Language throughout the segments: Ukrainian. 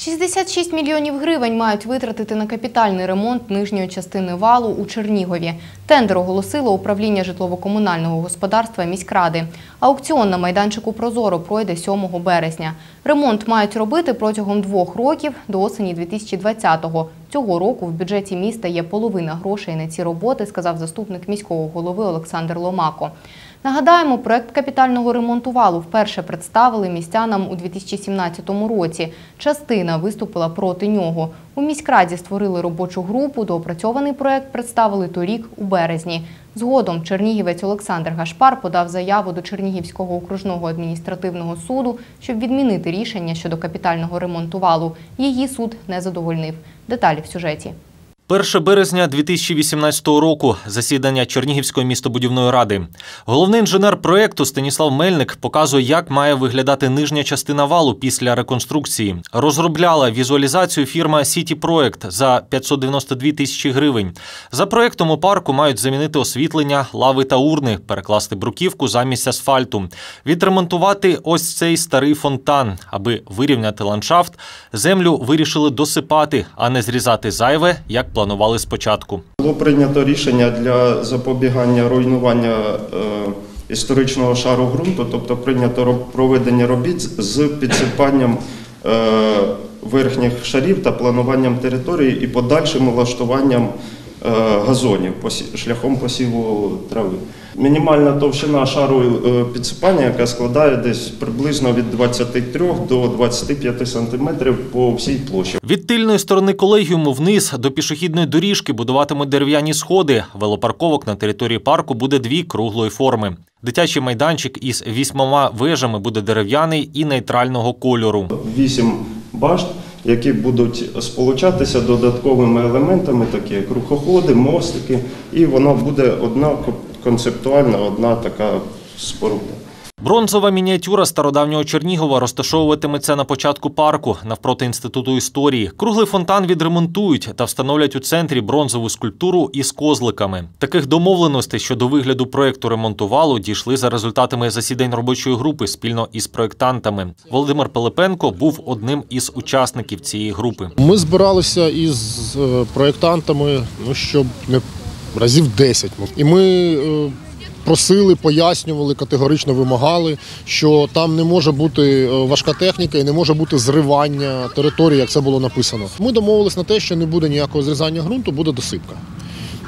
66 мільйонів гривень мають витратити на капітальний ремонт нижньої частини валу у Чернігові. Тендер оголосило управління житлово-комунального господарства міськради. Аукціон на майданчику Прозоро пройде 7 березня. Ремонт мають робити протягом двох років до осені 2020-го. Цього року в бюджеті міста є половина грошей на ці роботи, сказав заступник міського голови Олександр Ломако. Нагадаємо, проект капітального ремонту валу вперше представили містянам у 2017 році. Частина виступила проти нього. У міськраді створили робочу групу. Доопрацьований проект представили торік у березні. Згодом чернігівець Олександр Гашпар подав заяву до Чернігівського окружного адміністративного суду, щоб відмінити рішення щодо капітального ремонту валу. Її суд не задовольнив. Деталі в сюжеті. 1 березня 2018 року засідання Чернігівської містобудівної ради. Головний інженер проєкту Станіслав Мельник показує, як має виглядати нижня частина валу після реконструкції. Розробляла візуалізацію фірма Сіті Проект за 592 тисячі гривень. За проєктом у парку мають замінити освітлення, лави та урни, перекласти бруківку замість асфальту, відремонтувати ось цей старий фонтан, аби вирівняти ландшафт. Землю вирішили досипати, а не зрізати зайве, як планували спочатку. Було прийнято рішення для запобігання руйнування е, історичного шару ґрунту, тобто прийнято проведення робіт з- підсипанням е, верхніх шарів та плануванням території і подальшим влаштуванням газонів шляхом посіву трави. Мінімальна товщина шару е, підсипання, яка складає десь приблизно від 23 до 25 сантиметрів по всій площі. Від тильної сторони колегіуму вниз до пішохідної доріжки будуватимуть дерев'яні сходи. Велопарковок на території парку буде дві круглої форми. Дитячий майданчик із вісьмома вежами буде дерев'яний і нейтрального кольору. вісім башт, які будуть сполучатися додатковими елементами, такі як рухоходи, мостики, і воно буде одна ко- концептуальна, одна така споруда. Бронзова мініатюра стародавнього Чернігова розташовуватиметься на початку парку навпроти інституту історії. Круглий фонтан відремонтують та встановлять у центрі бронзову скульптуру із козликами. Таких домовленостей щодо вигляду проекту ремонту валу дійшли за результатами засідань робочої групи спільно із проектантами. Володимир Пилипенко був одним із учасників цієї групи. Ми збиралися із е, проєктантами, ну щоб не разів 10. І ми е, просили, пояснювали, категорично вимагали, що там не може бути е, важка техніка і не може бути зривання території, як це було написано. Ми домовились на те, що не буде ніякого зрізання ґрунту, буде досипка.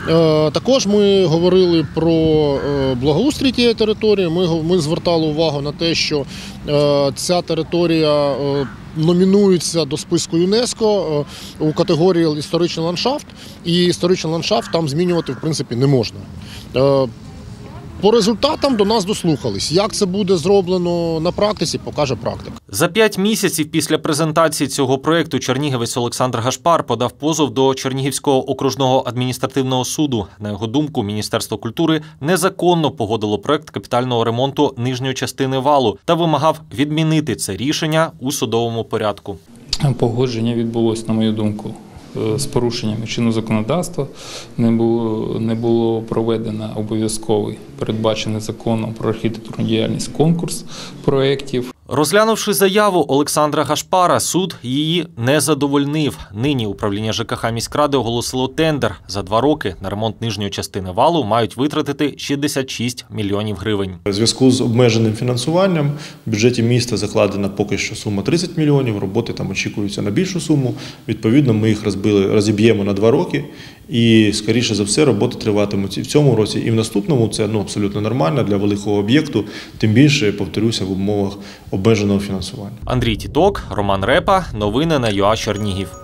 Е, Також ми говорили про е, благоустрій тієї території. Ми, ми звертали увагу на те, що ця територія номінується до списку ЮНЕСКО у категорії історичний ландшафт, і історичний ландшафт там змінювати в принципі не можна. По результатам до нас дослухались. Як це буде зроблено на практиці, покаже практика. За п'ять місяців після презентації цього проекту чернігівець Олександр Гашпар подав позов до Чернігівського окружного адміністративного суду. На його думку, Міністерство культури незаконно погодило проект капітального ремонту нижньої частини валу та вимагав відмінити це рішення у судовому порядку. Погодження відбулось, на мою думку, з порушеннями чину законодавства. Не було, не було проведено обов'язковий передбачений законом про архітектурну діяльність конкурс проєктів. Розглянувши заяву Олександра Гашпара, суд її не задовольнив. Нині управління ЖКХ міськради оголосило тендер. За два роки на ремонт нижньої частини валу мають витратити 66 мільйонів гривень. У зв'язку з обмеженим фінансуванням в бюджеті міста закладена поки що сума 30 мільйонів. Роботи там очікуються на більшу суму. Відповідно, ми їх розбили, розіб'ємо на два роки. І скоріше за все, роботи триватимуть в цьому році, і в наступному. Це ну абсолютно нормально для великого об'єкту. Тим більше повторюся в умовах обмеженого фінансування. Андрій Тіток, Роман Репа. Новини на ЮА Чернігів.